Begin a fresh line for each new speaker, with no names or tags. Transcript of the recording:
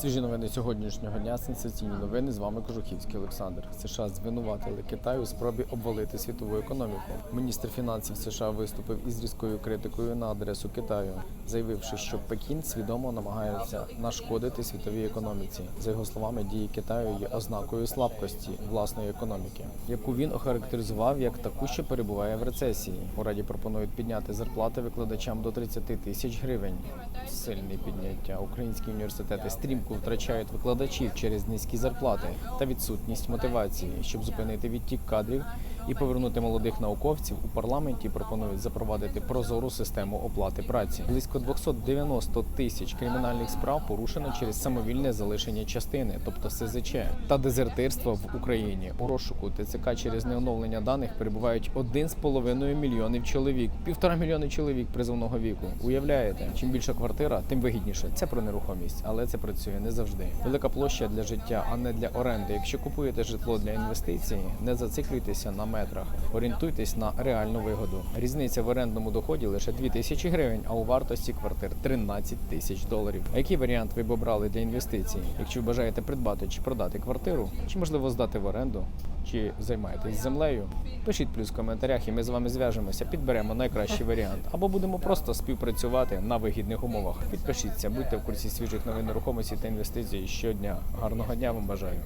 Свіжі новини сьогоднішнього дня. Сенсаційні новини. З вами Кожухівський Олександр. США звинуватили Китай у спробі обвалити світову економіку. Міністр фінансів США виступив із різкою критикою на адресу Китаю, заявивши, що Пекін свідомо намагається нашкодити світовій економіці. За його словами, дії Китаю є ознакою слабкості власної економіки, яку він охарактеризував як таку, що перебуває в рецесії. У раді пропонують підняти зарплати викладачам до 30 тисяч гривень. Сильне підняття. Українські університети стрімко втрачають викладачів через низькі зарплати та відсутність мотивації, щоб зупинити відтік кадрів і повернути молодих науковців. У парламенті пропонують запровадити прозору систему оплати праці. Близько 290 тисяч кримінальних справ порушено через самовільне залишення частини, тобто СЗЧ, та дезертирство в Україні. У розшуку ТЦК через неоновлення даних перебувають 1,5 мільйонів чоловік, півтора мільйони чоловік призовного віку. Уявляєте, чим більша квартира, тим вигідніше. Це про нерухомість, але це працює не завжди. Велика площа для життя, а не для оренди. Якщо купуєте житло для інвестицій, не зациклюйтеся на метрах, орієнтуйтесь на реальну вигоду. Різниця в орендному доході лише 2 тисячі гривень, а у вартості квартир 13 тисяч доларів. А який варіант ви б обрали для інвестицій? Якщо ви бажаєте придбати чи продати квартиру, чи можливо здати в оренду, чи займаєтесь землею? Пишіть плюс в коментарях, і ми з вами зв'яжемося, підберемо найкращий варіант, або будемо просто співпрацювати на вигідних умовах. Підпишіться, будьте в курсі свіжих новин нерухомості та інвестицій щодня. Гарного дня вам бажаю.